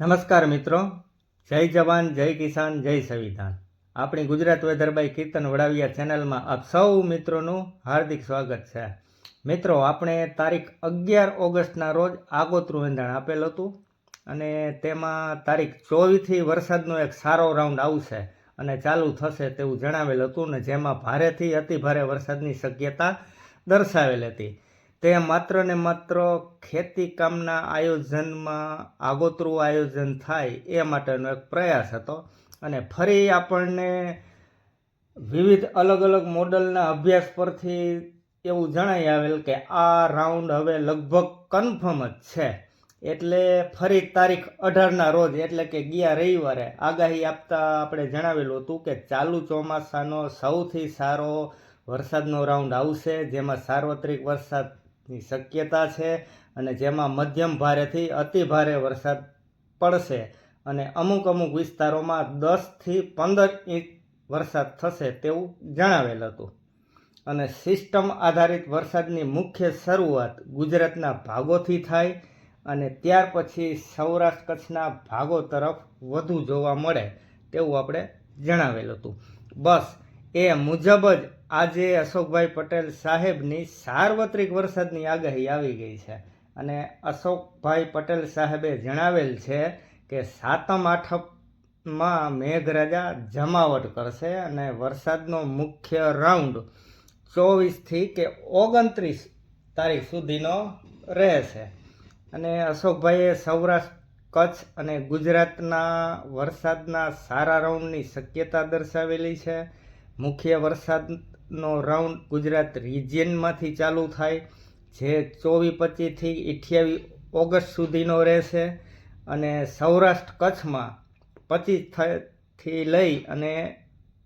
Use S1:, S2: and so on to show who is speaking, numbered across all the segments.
S1: નમસ્કાર મિત્રો. જય જવાન, જય કિસાન, જય સંવિધાન. આપણી ગુજરાત વેધરબાઈ કીર્તન વડાવિયા ચેનલમાં આપ સૌ મિત્રોનું હાર્દિક સ્વાગત છે. મિત્રો, આપણે તારીખ અગિયાર ઓગસ્ટના રોજ આગોતરું વેંધાણ આપેલ હતું અને તેમાં તારીખ ચોવીસથી વરસાદનો એક સારો રાઉન્ડ આવશે અને ચાલુ થશે તેવું જણાવેલ હતું ને જેમાં ભારેથી અતિ ભારે વરસાદની શક્યતા દર્શાવેલ હતી. તે માત્ર ને માત્ર ખેતી કામના આયોજનમાં આગોતરું આયોજન થાય એ માટેનો એક પ્રયાસ હતો. અને ફરી આપણને વિવિધ અલગ અલગ મોડલના અભ્યાસ પરથી એવું જણાઈ આવેલ કે આ રાઉન્ડ હવે લગભગ કન્ફર્મ જ છે. એટલે ફરી તારીખ અઢારના રોજ, એટલે કે ગયા રવિવારે, આગાહી આપતા આપણે જણાવેલું હતું કે ચાલુ ચોમાસાનો સૌથી સારો વરસાદનો રાઉન્ડ આવશે, જેમાં સાર્વત્રિક વરસાદની શક્યતા છે અને જેમાં મધ્યમ ભારેથી અતિ ભારે વરસાદ પડશે અને અમુક અમુક વિસ્તારોમાં દસથી પંદર ઇંચ વરસાદ થશે તેવું જણાવેલ હતું. અને સિસ્ટમ આધારિત વરસાદની મુખ્ય શરૂઆત ગુજરાતના ભાગોથી થાય અને ત્યાર પછી સૌરાષ્ટ્ર કચ્છના ભાગો તરફ વધુ જોવા મળે તેવું આપણે જણાવેલ હતું. બસ એ મુજબ જ આજે અશોકભાઈ પટેલ સાહેબની સાર્વત્રિક વરસાદની આગાહી આવી ગઈ છે. અને અશોકભાઈ પટેલ સાહેબે જણાવેલ છે કે સાતમ આઠમમાં મેઘરાજા જમાવટ કરશે અને વરસાદનો મુખ્ય રાઉન્ડ ચોવીસથી કે ઓગણત્રીસ તારીખ સુધીનો રહેશે. અને અશોકભાઈએ સૌરાષ્ટ્ર, કચ્છ અને ગુજરાતના વરસાદના સારા રાઉન્ડની શક્યતા દર્શાવેલી છે. મુખ્ય વરસાદનો રાઉન્ડ ગુજરાત રિજિયનમાંથી ચાલુ થાય, જે ચોવીસ પચીસથી અઠ્યાવીસ ઓગસ્ટ સુધીનો રહેશે અને સૌરાષ્ટ્ર કચ્છમાં પચીસથી લઈ અને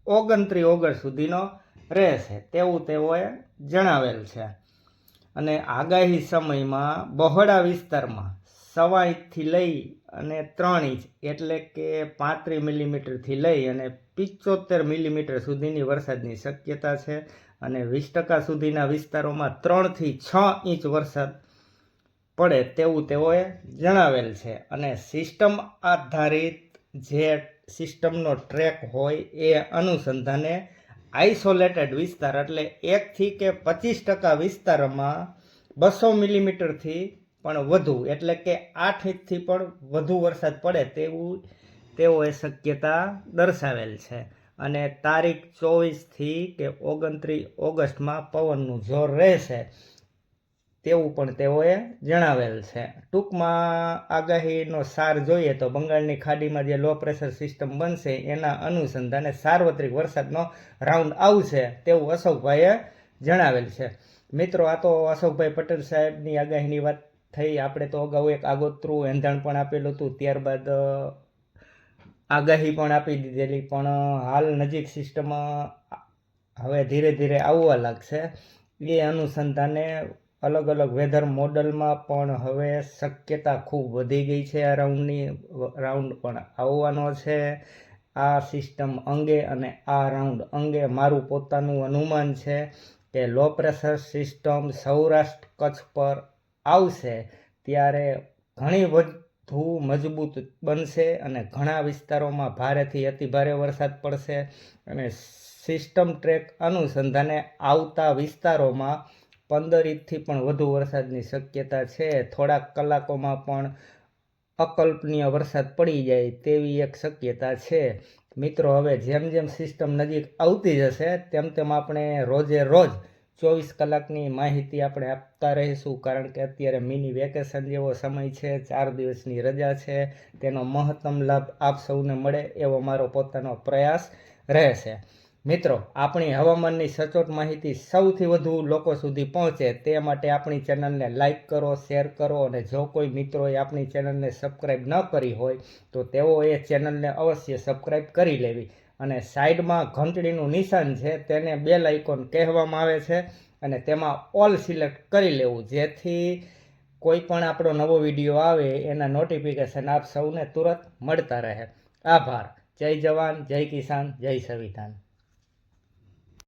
S1: ઓગણત્રીસ ઓગસ્ટ સુધીનો રહેશે તેવું તેઓએ જણાવેલ છે. અને આગાહી સમયમાં બહોળા વિસ્તારમાં સવા ઇંચથી લઈ અને ત્રણ ઇંચ, એટલે કે પાંત્રીસ મિલીમીટરથી લઈ અને પિચોતેર મિલીમીટર સુધીની વરસાદની શક્યતા છે અને વીસ ટકા સુધીના વિસ્તારોમાં ત્રણથી છ ઇંચ વરસાદ પડે તેવું તેઓએ જણાવેલ છે. અને સિસ્ટમ આધારિત જે સિસ્ટમનો ટ્રેક હોય એ અનુસંધાને આઇસોલેટેડ વિસ્તાર, એટલે એકથી કે પચીસ ટકા વિસ્તારમાં બસો મિલીમીટરથી પણ વધુ, એટલે કે આઠ ઇંચથી પણ વધુ વરસાદ પડે તેવું તેઓએ શક્યતા દર્શાવેલ છે. અને તારીખ ચોવીસથી કે ઓગણત્રીસ ઓગસ્ટમાં પવનનું જોર રહેશે તેવું પણ તેઓએ જણાવેલ છે. ટૂંકમાં આગાહીનો સાર જોઈએ તો બંગાળની ખાડીમાં જે લો પ્રેશર સિસ્ટમ બનશે એના અનુસંધાને સાર્વત્રિક વરસાદનો રાઉન્ડ આવશે તેવું અશોકભાઈએ જણાવેલ છે. મિત્રો, આ તો અશોકભાઈ પટેલ સાહેબની આગાહીની વાત થઈ આપણે તો અગાઉ એક આગોતરું એંધાણ પણ આપેલું હતું, ત્યારબાદ આગાહી પણ આપી દીધેલી, પણ હાલ નજીક સિસ્ટમ હવે ધીરે ધીરે આવવા લાગશે. એ અનુસંધાને અલગ અલગ વેધર મોડલમાં પણ હવે શક્યતા ખૂબ વધી ગઈ છે આ રાઉન્ડની રાઉન્ડ પણ આવવાનો છે. આ સિસ્ટમ અંગે અને આ રાઉન્ડ અંગે મારું પોતાનું અનુમાન છે કે low pressure system Saurashtra Kutch પર આવશે, ત્યારે ઘણી વધુ મજબૂત બનશે અને ઘણા વિસ્તારોમાં ભારેથી અતિભારે વરસાદ પડશે અને સિસ્ટમ ટ્રેક અનુસંધાને આવતા વિસ્તારોમાં પંદર ઇંચથી પણ વધુ વરસાદની શક્યતા છે. થોડાક કલાકોમાં પણ અકલ્પનીય વરસાદ પડી જાય તેવી એક શક્યતા છે. મિત્રો, હવે જેમ જેમ સિસ્ટમ નજીક આવતી જશે, તેમ તેમ આપણે રોજે રોજ ચોવીસ કલાકની માહિતી આપણે આપતા રહીશું, કારણ કે અત્યારે મિની વેકેશન જેવો સમય છે, ચાર દિવસની રજા છે, તેનો મહત્તમ લાભ આપ સૌને મળે એવો મારો પોતાનો પ્રયાસ રહેશે. મિત્રો, આપણી હવામાનની સચોટ માહિતી સૌથી વધુ લોકો સુધી પહોંચે તે માટે આપણી ચેનલને લાઇક કરો, શેર કરો અને જો કોઈ મિત્રોએ આપણી ચેનલને સબસ્ક્રાઈબ ન કરી હોય, તો તેઓ એ ચેનલને અવશ્ય સબસ્ક્રાઈબ કરી લેવી. અને સાઈડમાં ઘંટડીનું નિશાન છે તેને બેલ આઇકોન કહેવામાં આવે છે અને તેમાં ઓલ સિલેક્ટ કરી લેવું. જેથી કોઈ પણ આપણો નવો વીડિયો આવે, એના નોટિફિકેશન આપ સૌને તુરંત મળતા રહે. આભાર. જય જવાન, જય કિસાન, જય સંવિધાન.